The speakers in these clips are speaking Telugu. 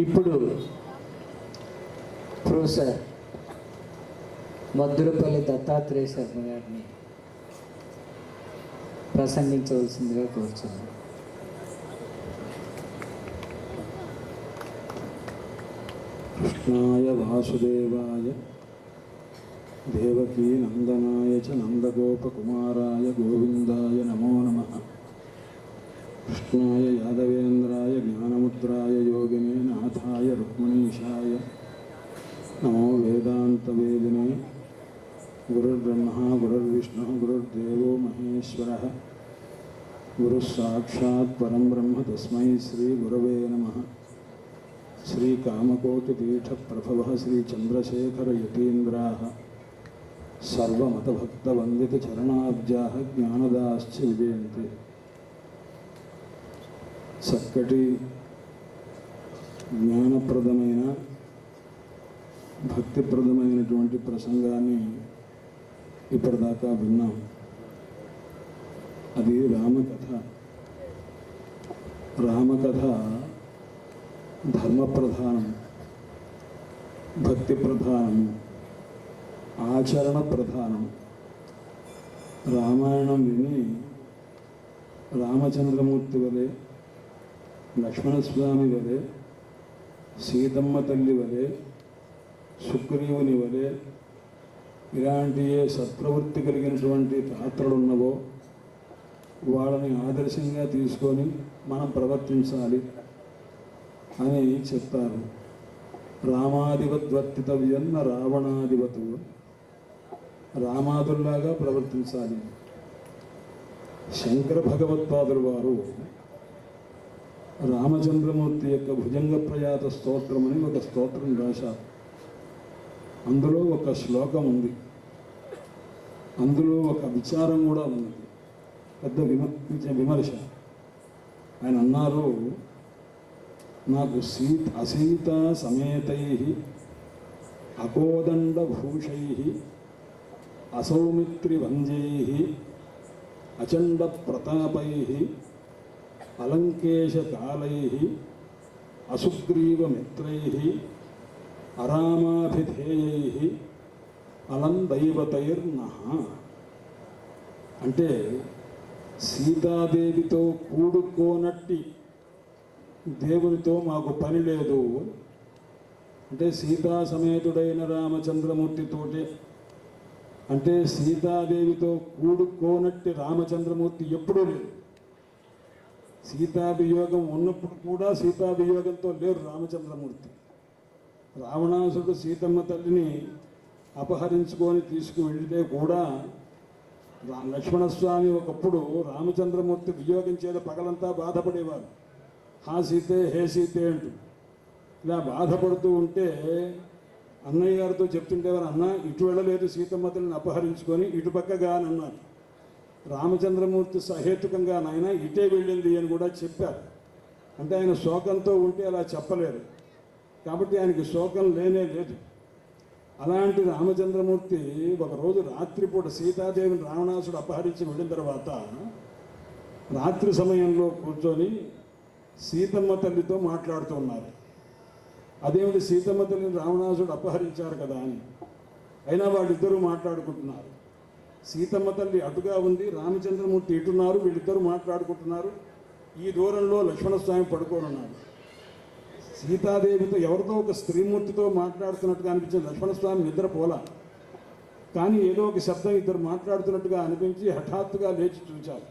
ఇప్పుడు ప్రొఫెసర్ మద్దులపల్లి దత్తాత్రేయ శర్మ గారిని ప్రసంగించవలసిందిగా కోరుచున్నాను. కృష్ణాయ వాసుదేవాయ దేవకీ నందనాయ చ నందగోపకుమారాయ గోవిందాయ నమో నమ. कृष्णाय यादवेन्द्राय ज्ञानमुद्राय योगिने नाथाय रुक्मणीशाय। नमो वेदान्तवेदिने गुरुर्ब्रह्मा, गुरुर्विष्णुः, गुरुर्देवो महेश्वरः। गुरुस्साक्षात् परं ब्रह्म तस्मै श्रीगुरवे नमः। प्रभव श्रीचन्द्रशेखरयतीन्द्राः। सर्वमतभक्तवन्दितचरणाब्जाः ज्ञानदाश्च विजयन्ते చక్కటి జ్ఞానప్రదమైన భక్తిప్రదమైనటువంటి ప్రసంగాన్ని ఇప్పటిదాకా విన్నాం. అది రామకథ. రామకథ ధర్మ ప్రధానం భక్తి ప్రధానం ఆచరణ ప్రధానం రామాయణం విని రామచంద్రమూర్తి వలె లక్ష్మణస్వామి వలె సీతమ్మ తల్లి వలె సుగ్రీవుని వలె ఇలాంటి ఏ సత్ప్రవృత్తి కలిగినటువంటి పాత్రలు ఉన్నవో వాళ్ళని ఆదర్శంగా తీసుకొని మనం ప్రవర్తించాలి అని చెప్తారు. రామాధిపత్వర్తితవ్యన్న రావణాధిపతు రామాదుల్లాగా ప్రవర్తించాలి. శంకర భగవత్పాదులు వారు రామచంద్రమూర్తి యొక్క భుజంగ ప్రయాత స్తోత్రం అని ఒక స్తోత్రం రాశారు అందులో ఒక శ్లోకం ఉంది. అందులో ఒక విచారం కూడా ఉంది. పెద్ద విమర్శ విమర్శ. ఆయన అన్నారు నాకు సీత అసీత సమేతై అకోదండభూషై అసౌమిత్రివంజై అచండ ప్రతాపై అలంకేశకాలై అసుగ్రీవమిత్రై అరామాభిధేయై అలం దైవతైర్నః అంటే సీతాదేవితో కూడుకోనట్టి దేవునితో మాకు పని లేదు. అంటే సీతా సమేతుడైన రామచంద్రమూర్తితోటి అంటే సీతాదేవితో కూడుకోనట్టి రామచంద్రమూర్తి ఎప్పుడూ లేదు సీతాభియోగం ఉన్నప్పుడు కూడా సీతాభియోగంతో లేరు రామచంద్రమూర్తి. రావణాసుడు సీతమ్మ తల్లిని అపహరించుకొని తీసుకువెళ్తే కూడా రా- లక్ష్మణస్వామి ఒకప్పుడు రామచంద్రమూర్తి వియోగించేది పగలంతా బాధపడేవారు. హా సీతే హే సీతే అంటూ. ఇలా బాధపడుతూ ఉంటే అన్నయ్య గారితో చెప్తుంటేవారు అన్న ఇటు వెళ్ళలేదు సీతమ్మ తల్లిని అపహరించుకొని ఇటు పక్కగా అని అన్నారు. రామచంద్రమూర్తి సహేతుకంగా నాయన ఇటే వెళ్ళింది అని కూడా చెప్పారు. అంటే ఆయన శోకంతో ఉంటే అలా చెప్పలేరు కాబట్టి ఆయనకి శోకం లేనే లేదు. అలాంటి రామచంద్రమూర్తి ఒకరోజు రాత్రిపూట సీతాదేవిని రావణాసుడు అపహరించి వెళ్ళిన తర్వాత రాత్రి సమయంలో కూర్చొని సీతమ్మ తల్లితో మాట్లాడుతూ ఉన్నారు. అదేమిటి సీతమ్మ తల్లిని రావణాసుడు అపహరించారు కదా అని. అయినా వాళ్ళిద్దరూ మాట్లాడుకుంటున్నారు. సీతమ్మ తల్లి అటుగా ఉంది రామచంద్రమూర్తి ఇటున్నారు వీళ్ళిద్దరు మాట్లాడుకుంటున్నారు. ఈ దూరంలో లక్ష్మణస్వామి పడుకొని ఉన్నారు సీతాదేవితో ఎవరితో ఒక స్త్రీమూర్తితో మాట్లాడుతున్నట్టుగా అనిపించింది. లక్ష్మణస్వామి నిద్రపోలా. కానీ ఏదో ఒక శబ్దం ఇద్దరు మాట్లాడుతున్నట్టుగా అనిపించి హఠాత్తుగా లేచి చూచారు.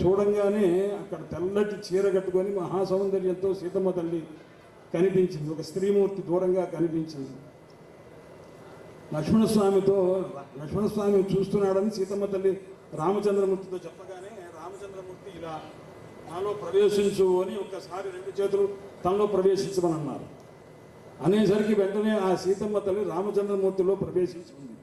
చూడంగానే అక్కడ తెల్లటి చీర కట్టుకొని మహాసౌందర్యంతో సీతమ్మ తల్లి కనిపించింది. ఒక స్త్రీమూర్తి దూరంగా కనిపించింది. లక్ష్మణస్వామితో లక్ష్మణస్వామి చూస్తున్నాడని సీతమ్మ తల్లి రామచంద్రమూర్తితో చెప్పగానే రామచంద్రమూర్తి ఇలా నాలో ప్రవేశించు అని ఒక్కసారి రెండు చేతులు తనలో ప్రవేశించమని అన్నారు అనేసరికి వెంటనే ఆ సీతమ్మ తల్లి రామచంద్రమూర్తిలో ప్రవేశించింది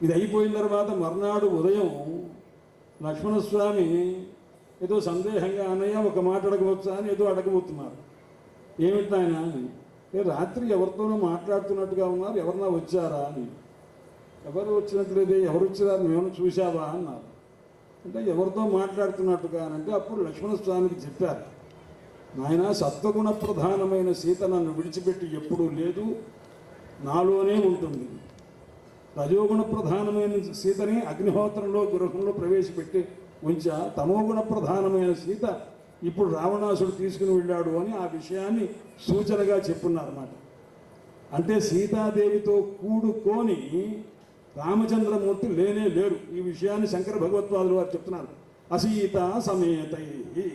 ఇది అయిపోయిన తర్వాత మర్నాడు ఉదయం లక్ష్మణస్వామి ఏదో సందేహంగా అన్నయ్య ఒక మాట అడగవచ్చా అని ఏదో అడగబోతున్నారు. ఏమిటి ఆయన రాత్రి ఎవరితోనో మాట్లాడుతున్నట్టుగా ఉన్నారు. ఎవరన్నా వచ్చారా అని. ఎవరు వచ్చినట్లేదే ఎవరు వచ్చారు మేము చూసావా అన్నారు. అంటే ఎవరితో మాట్లాడుతున్నట్టుగా అని అంటే అప్పుడు లక్ష్మణస్వామికి చెప్పారు. నాయన సత్వగుణ ప్రధానమైన సీత నన్ను విడిచిపెట్టి ఎప్పుడూ లేదు. నాలోనే ఉంటుంది. రజోగుణ ప్రధానమైన సీతని అగ్నిహోత్రంలో గృహంలో ప్రవేశపెట్టి ఉంచా. తమోగుణ ప్రధానమైన సీత ఇప్పుడు రావణాసుడు తీసుకుని వెళ్ళాడు అని ఆ విషయాన్ని సూచనగా చెప్పున్నారన్నమాట. అంటే సీతాదేవితో కూడుకొని రామచంద్రమూర్తి లేనే లేరు. ఈ విషయాన్ని శంకర భగవత్వాదులు వారు చెప్తున్నారు. అసీత సమేతై.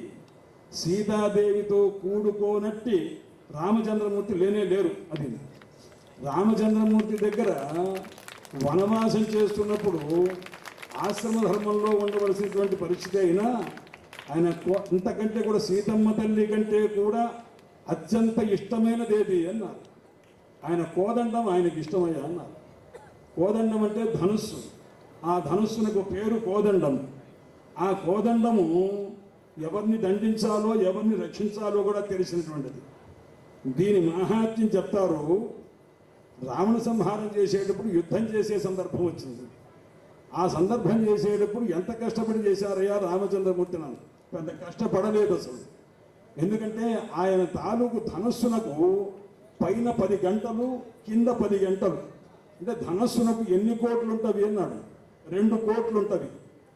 సీతాదేవితో కూడుకోనట్టి రామచంద్రమూర్తి లేనే లేరు అది. రామచంద్రమూర్తి దగ్గర వనవాసం చేస్తున్నప్పుడు ఆశ్రమ ధర్మంలో ఉండవలసినటువంటి పరిస్థితి అయినా ఆయన కో- ఇంతకంటే కూడా సీతమ్మ తల్లి కంటే కూడా అత్యంత ఇష్టమైనదేది అన్నారు. ఆయన కోదండం ఆయనకి ఇష్టమయ్యా అన్నారు. కోదండం అంటే ధనుస్సు. ఆ ధనుస్సునకు పేరు కోదండం. ఆ కోదండము ఎవరిని దండించాలో ఎవరిని రక్షించాలో కూడా తెలిసినటువంటిది. దీని మహాత్యం చెప్తారు రావణ సంహారం చేసేటప్పుడు యుద్ధం చేసే సందర్భం వచ్చింది. ఆ సందర్భం చేసేటప్పుడు ఎంత కష్టపడి చేశారయ్యా రామచంద్రమూర్తి నన్ను? పెద్ద కష్టపడలేదు అసలు. ఎందుకంటే ఆయన తాలూకు ధనస్సునకు పైన పది గంటలు కింద పది గంటలు. అంటే ధనస్సునకు ఎన్ని కోట్లు ఉంటుంది అన్నాడు? రెండు కోట్లు ఉంటుంది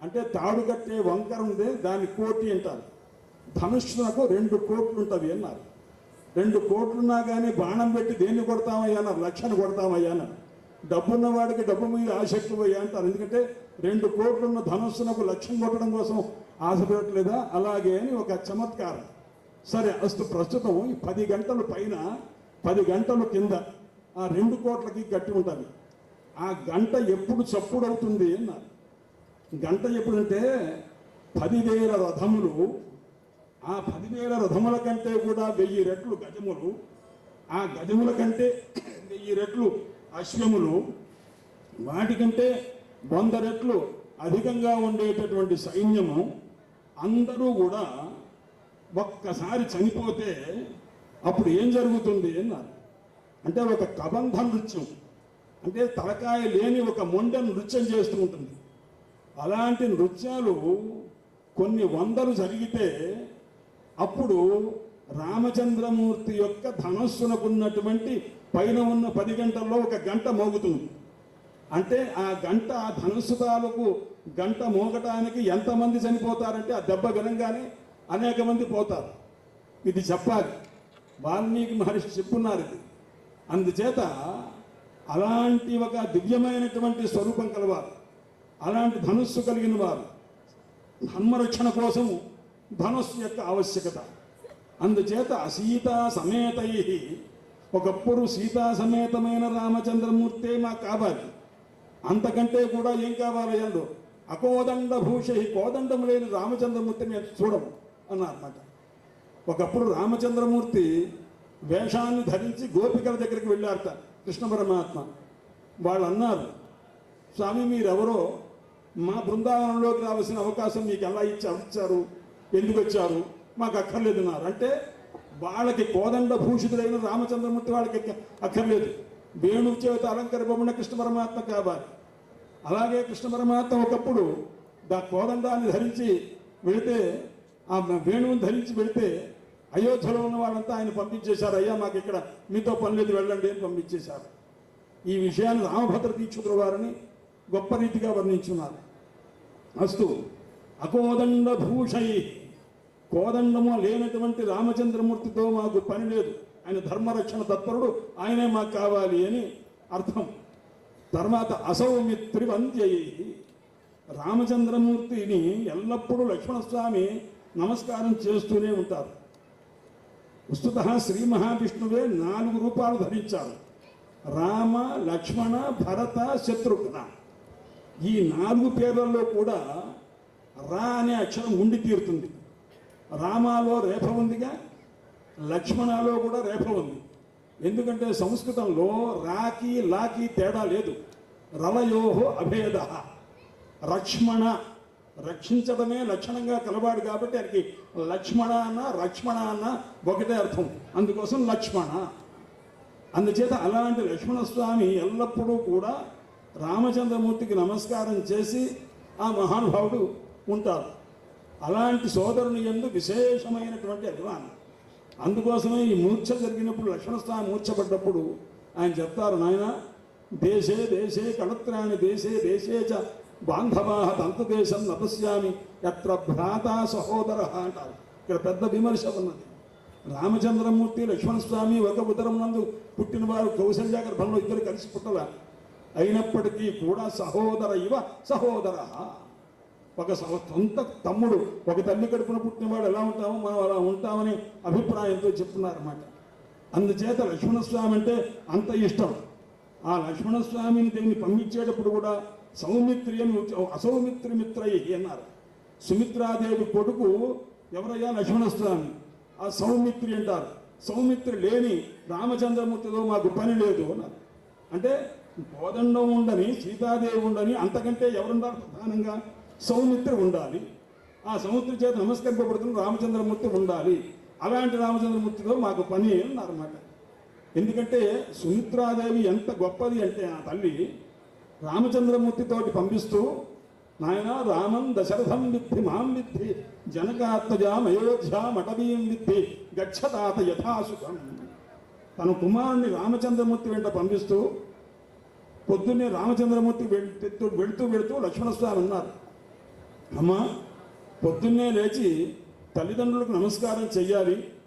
అంటే తాడు కట్టే వంకర ఉంది దాన్ని కోటి అంటారు. ధనుస్సునకు రెండు కోట్లు ఉంటుంది అన్నారు. రెండు కోట్లున్నా కానీ బాణం పెట్టి దేన్ని కొడతామయ్యా అన్నారు? లక్షను కొడతామయ్యా అన్నారు. డబ్బున్న వాడికి డబ్బు మీద ఆసక్తి పోయా అంటారు. ఎందుకంటే రెండు కోట్లున్న ధనుస్సునకు లక్ష్యం కొట్టడం కోసం ఆశపడట్లేదా? అలాగే అని ఒక చమత్కారం. సరే అస్తు ప్రస్తుతం ఈ పది గంటల పైన పది గంటలు కింద ఆ రెండు కోట్లకి కట్టి ఉంటుంది. ఆ గంట ఎప్పుడు చప్పుడు అవుతుంది అన్నారు. గంట ఎప్పుడంటే పదివేల రథములు ఆ పదివేల రథముల కంటే కూడా వెయ్యి రెట్లు గజములు ఆ గజముల కంటే వెయ్యి రెట్లు అశ్వములు వాటికంటే వంద రెట్లు అధికంగా ఉండేటటువంటి సైన్యము అందరూ కూడా ఒక్కసారి చనిపోతే అప్పుడు ఏం జరుగుతుంది అన్నారు. అంటే ఒక కబంధ నృత్యం. అంటే తలకాయ లేని ఒక మొండ నృత్యం చేస్తూ ఉంటుంది. అలాంటి నృత్యాలు కొన్ని వందలు జరిగితే అప్పుడు రామచంద్రమూర్తి యొక్క ధనస్సునకున్నటువంటి పైన ఉన్న పది గంటల్లో ఒక గంట మోగుతుంది. అంటే ఆ గంట ఆ ధనస్సు తాలూకు గంట మోగటానికి ఎంతమంది చనిపోతారంటే ఆ దెబ్బ వినంగానే అనేక మంది పోతారు. ఇది చెప్పాలి. వాల్మీకి మహర్షి చెప్పున్నారు ఇది. అందుచేత అలాంటి ఒక దివ్యమైనటువంటి స్వరూపం కలవారు. అలాంటి ధనుస్సు కలిగిన వారు. ధర్మరక్షణ కోసము ధనుస్సు యొక్క ఆవశ్యకత. అందుచేత సీతా సమేతై ఒకప్పుడు సీతా సమేతమైన రామచంద్రమూర్తే మాకు కావాలి. అంతకంటే కూడా ఏం కావాలి అందరూ అకోదండ భూషహి కోదండము కోదండం లేని రామచంద్రమూర్తిని చూడము అన్నారన్నమాట. ఒకప్పుడు రామచంద్రమూర్తి వేషాన్ని ధరించి గోపికల దగ్గరికి వెళ్ళారట కృష్ణ పరమాత్మ. వాళ్ళు అన్నారు స్వామి మీరెవరో మా బృందావనంలోకి రావాల్సిన అవకాశం మీకు ఎలా ఇచ్చారు ఇచ్చారు ఎందుకు వచ్చారు? మాకు అక్కర్లేదున్నారు అంటే వాళ్ళకి కోదండ భూషితుడైన రామచంద్రమూర్తి వాళ్ళకి అక్కర్లేదు. వేణువు చేత అలంకరింపబడిన కృష్ణ పరమాత్మ కావాలి. అలాగే కృష్ణ పరమాత్మ ఒకప్పుడు దా కోదండాన్ని ధరించి వెళితే ఆ వేణువుని ధరించి వెళితే అయోధ్యలో ఉన్న వాళ్ళంతా ఆయన పంపించేశారు అయ్యా మాకు ఇక్కడ మీతో పని లేదు వెళ్ళండి అని పంపించేశారు. ఈ విషయాన్ని రామభద్ర దీక్షితుల వారిని గొప్ప రీతిగా వర్ణించున్నారు. అస్తు అకోదండ భూషై కోదండము లేనటువంటి రామచంద్రమూర్తితో మాకు పని లేదు. ఆయన ధర్మరక్షణ తత్పరుడు ఆయనే మాకు కావాలి అని అర్థం. తర్వాత అసౌమిత్రి వంద్యై రామచంద్రమూర్తిని ఎల్లప్పుడూ లక్ష్మణస్వామి నమస్కారం చేస్తూనే ఉంటారు. వస్తుత శ్రీ మహావిష్ణువే నాలుగు రూపాలు ధరించారు. రామ లక్ష్మణ భరత శత్రుఘ్న. ఈ నాలుగు పేర్లలో కూడా రా అనే అక్షరం ఉండి తీరుతుంది. రామాలో రేఫ ఉందిగా లక్ష్మణలో కూడా రేఫ ఉంది. ఎందుకంటే సంస్కృతంలో రాకి లాకి తేడా లేదు. రలయోహో అభేద. రక్ష్మణ. రక్షించడమే లక్షణంగా కలవాడు కాబట్టి ఆయనకి లక్ష్మణ అన్న రక్ష్మణ అన్న ఒకటే అర్థం. అందుకోసం లక్ష్మణ. అందుచేత అలాంటి లక్ష్మణస్వామి ఎల్లప్పుడూ కూడా రామచంద్రమూర్తికి నమస్కారం చేసి ఆ మహానుభావుడు ఉంటారు. అలాంటి సోదరుని ఎందు విశేషమైనటువంటి అభిమానం. అందుకోసమే ఈ మూర్ఛ జరిగినప్పుడు లక్ష్మణస్వామి మూర్ఛపడ్డప్పుడు ఆయన చెప్తారు నాయన దేశే దేశే కళత్రాణి దేశే దేశే చ బాంధవా దంతదేశం నపశ్యామి ఎత్ర భ్రాత సహోదర అంటారు. ఇక్కడ పెద్ద విమర్శ ఉన్నది. రామచంద్రమూర్తి లక్ష్మణస్వామి ఒక ఉదరం నందు పుట్టిన వారు కౌశల్య గర్భంలో ఇద్దరు కలిసి పుట్టల. అయినప్పటికీ కూడా సహోదర ఇవ సహోదర. ఒక సొంత తమ్ముడు ఒక తల్లి కడుపున పుట్టినవాడు ఎలా ఉంటామో మనం అలా ఉంటామని అభిప్రాయంతో చెప్తున్నారన్నమాట. అందుచేత లక్ష్మణస్వామి అంటే అంత ఇష్టం. ఆ లక్ష్మణస్వామిని దీన్ని పంపించేటప్పుడు కూడా సౌమిత్రి అని అసౌమిత్రి మిత్రయ్య అన్నారు. సుమిత్రాదేవి కొడుకు ఎవరయ్యా లక్ష్మణస్వామి? ఆ సౌమిత్రి అంటారు. సౌమిత్రి లేని రామచంద్రమూర్తితో మాకు పని లేదు అన్నారు. అంటే కోదండం ఉండని సీతాదేవి ఉండని అంతకంటే ఎవరున్నారు ప్రధానంగా? సౌమిత్రి ఉండాలి. ఆ సముద్ర చేత నమస్కరింపబడుతున్న రామచంద్రమూర్తి ఉండాలి. అలాంటి రామచంద్రమూర్తితో మాకు పని అన్నమాట ఎందుకంటే సుమిత్రాదేవి ఎంత గొప్పది అంటే ఆ తల్లి రామచంద్రమూర్తితోటి పంపిస్తూ నాయన రామం దశరథం విద్ధి మాం విద్ధి జనకాత్మజాం అయోధ్యాం అటవీం విద్ధి గచ్చతాత యథాసుఖం. తన కుమారుణ్ణి రామచంద్రమూర్తి వెంట పంపిస్తూ పొద్దున్నే రామచంద్రమూర్తి వెళ్తూ వెళుతూ వెళుతూ లక్ష్మణస్వామి అన్నారు అమ్మ పొద్దున్నే లేచి తల్లిదండ్రులకు నమస్కారం చెయ్యాలి.